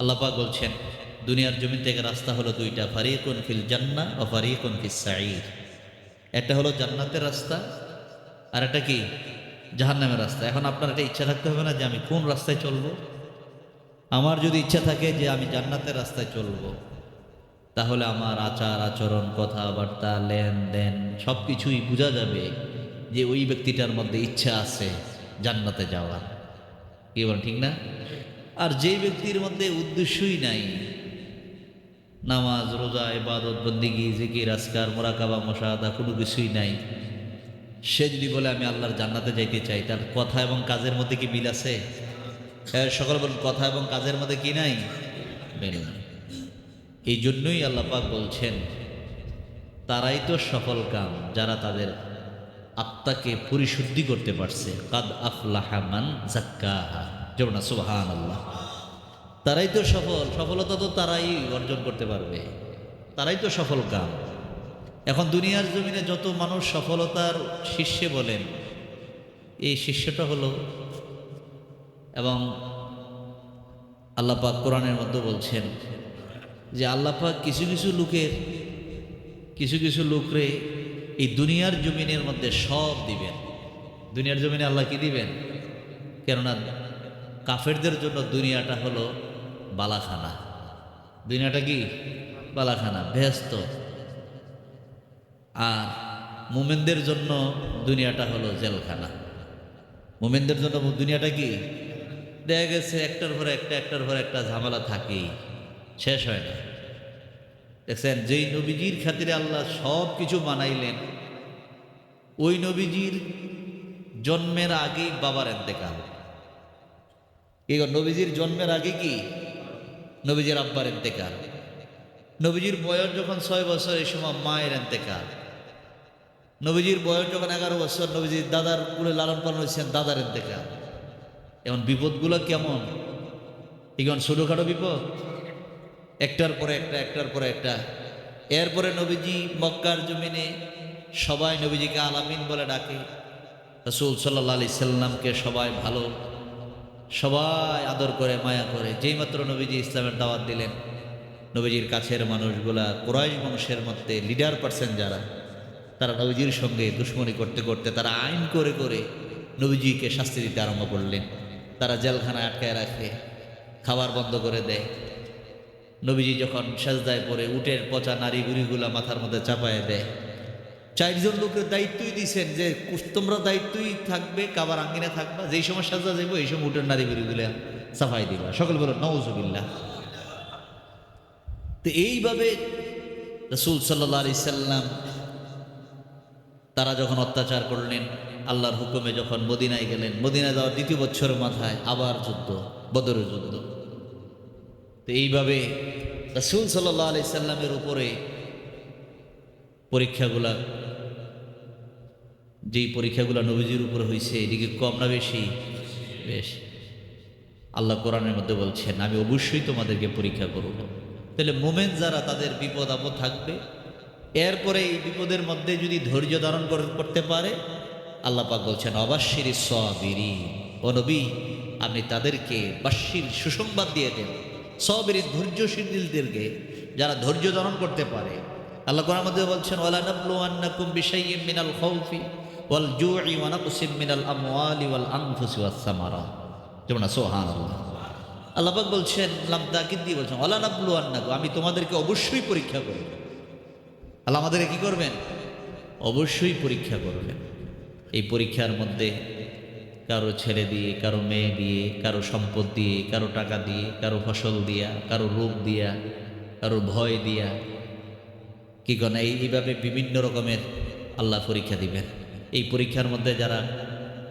আল্লাপাক বলছেন, দুনিয়ার জমিন থেকে রাস্তা হলো দুইটা, ফারিকুন ফিল জান্না ও ফারিকুন ফিল সাঈদ। একটা হলো জান্নাতের রাস্তা, আর একটা কি? জাহান্নামের রাস্তা। এখন আপনার একটা ইচ্ছা থাকতে হবে না যে আমি কোন রাস্তায় চলবো? আমার যদি ইচ্ছা থাকে যে আমি জান্নাতের রাস্তায় চলবো, তাহলে আমার আচার, আচরণ, কথাবার্তা, লেনদেন সব কিছুই বোঝা যাবে যে ওই ব্যক্তিটার মধ্যে ইচ্ছা আছে জান্নাতে যাওয়ার। কি বলেন, ঠিক না? আর যে ব্যক্তির মধ্যে উদ্দেশ্যই নাই, নামাজ, রোজা, ইবাদত, বন্দিগি, জিকির আসকার মোরাকাবা মশাদা কোনো কিছুই নাই। সে যদি বলে আমি আল্লাহর জান্নাতে যাইতে চাই। তার কথা এবং কাজের মধ্যে কি মিল আছে? হ্যাঁ সকল বলুন, কথা এবং কাজের মধ্যে কি নাই? এই জন্যই আল্লাহ পাক বলছেন, তারাই তো সফল কাম যারা তাদের আত্মাকে পরিশুদ্ধি করতে পারছে। কাদ আফলাহামান জাক্কাহা। যেমন না সুবহান আল্লাহ তারাই তো সফল, সফলতা তো তারাই অর্জন করতে পারবে। তারাই তো সফল কাম এখন দুনিয়ার জমিনে যত মানুষ সফলতার শীর্ষে বলেন, এই শীর্ষটা হলো এবং আল্লাপাক কোরআনের মধ্যে বলছেন যে আল্লাপাক কিছু কিছু লোকের, কিছু কিছু লোকরে এই দুনিয়ার জমিনের মধ্যে সব দিবেন। দুনিয়ার জমিনে আল্লাহ কি দিবেন? কেননা কাফেরদের জন্য দুনিয়াটা হলো বালাখানা। দুনিয়াটা কি? বালাখানা, ব্যস্ত। আর মোমেনদের জন্য দুনিয়াটা হলো জেলখানা। মোমেনদের জন্য দুনিয়াটা কি? দেখা গেছে একটার পরে একটা, একটার পরে একটা ঝামেলা থাকেই। শেষ হয় না। দেখছেন, যেই নবীজির খাতিরে আল্লাহ সব কিছু বানাইলেন, ওই নবীজির জন্মের আগেই বাবার এতেকাল গো, নবীজির জন্মের আগে কি? নবীজির আব্বার এতেকাল নবীজির বয়স যখন ছয় বছর এই সময় মায়ের এতেকাল নবীজির বয়স যখন এগারো বছর নবীজির দাদার কুলে লালন পালন হয়েছেন দাদার এতেকাল এখন বিপদগুলো কেমন? এখন ছোটোখাটো বিপদ? একটার পরে একটা একটার পরে একটা। এরপরে নবীজি মক্কার জমিনে সবাই নবীজিকে আলামিন বলে ডাকে। রসুল সাল্লাহ আলি সাল্লামকে সবাই ভালো সবাই আদর করে, মায়া করে। যেই মাত্র নবীজি ইসলামের দাওয়াত দিলেন, নবীজির কাছের মানুষগুলা কোরআশ বংশের মধ্যে লিডার পার্সেন যারা, তারা নবীজির সঙ্গে দুশ্মনী করতে করতে, তারা আইন করে করে নবীজিকে শাস্তি দিতে আরম্ভ করলেন। তারা জেলখানায় আটকায় রাখে, খাবার বন্ধ করে দেয়। নবীজি যখন সাজদায় পরে উটের পচা নারী গুড়িগুলা মাথার মধ্যে চাপায় দেয়। চারজন লোকের দায়িত্বই দিয়েছেন যে তোমরা দায়িত্বই থাকবে, কাবার আঙ্গিনে থাকবা, যেই সময় সাজা যাইব, এই সময় উটের নারী গুড়িগুলা সাফাই দিবা। সকল বলো নওজুবিল্লাহ তো এইভাবে রসুল সাল্লাহ আলি সাল্লাম তারা যখন অত্যাচার করলেন, আল্লাহর হুকুমে যখন মদিনায় গেলেন, মদিনায় যাওয়ার দ্বিতীয় বছরের মাথায় আবার যুদ্ধ, বদরের যুদ্ধ। তো এইভাবে রসুল সাল্লাহ আলি সাল্লামের উপরে পরীক্ষাগুলা যেই পরীক্ষাগুলো নবীজির উপরে হয়েছে এদিকে কম না বেশি? বেশ। আল্লাহ কোরআনের মধ্যে বলছেন, আমি অবশ্যই তোমাদেরকে পরীক্ষা করব। তাহলে মোমেন যারা, তাদের বিপদ আপদ থাকবে। এরপরে এই বিপদের মধ্যে যদি ধৈর্য ধারণ করতে পারে, আল্লাহ পাক বলছেন অবাশির সবিরি ও নবী আপনি তাদেরকে বাশির সুসংবাদ দিয়ে দেন সবের ধৈর্যশীলদেরকে যারা ধৈর্য ধারণ করতে পারে। আল্লাহ কোরআন মধ্যে বলছেন ওয়ালা নাবলু আন্নাকুম বিশাইয়্যিম মিনাল খাউফি। ওয়াল জু'i ওয়া মিনাল আমওয়ালি ওয়াল আনফুসি ওয়াস সামারাত যেমন সুবহানাল্লাহ। আল্লাহ পাক বলছেন বলছেন আমি তোমাদেরকে অবশ্যই পরীক্ষা করব আল্লাহ আমাদেরকে কি করবেন? অবশ্যই পরীক্ষা করবেন। এই পরীক্ষার মধ্যে কারও ছেলে দিয়ে, কারও মেয়ে দিয়ে, কারও সম্পদ দিয়ে, কারও টাকা দিয়ে, কারও ফসল দিয়া, কারও রোগ দিয়া, কারও ভয় দিয়া, কি কেন এই এইভাবে বিভিন্ন রকমের আল্লাহ পরীক্ষা দিবেন। এই পরীক্ষার মধ্যে যারা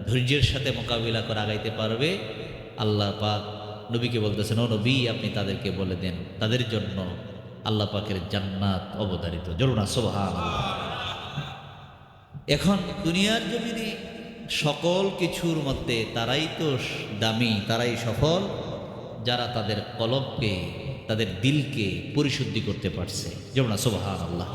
ধৈর্যের সাথে মোকাবিলা করে আগাইতে পারবে, আল্লাহ পাক নবীকে বলতেছেন, ও নবী, আপনি তাদেরকে বলে দেন, তাদের জন্য আল্লাহ পাকের জান্নাত অবধারিত। জরুনা সোহান এখন দুনিয়ার জমিনে সকল কিছুর মধ্যে তারাই তো দামি, তারাই সফল, যারা তাদের কলবকে, তাদের দিলকে পরিশুদ্ধি করতে পারছে। যেমন সোহান আল্লাহ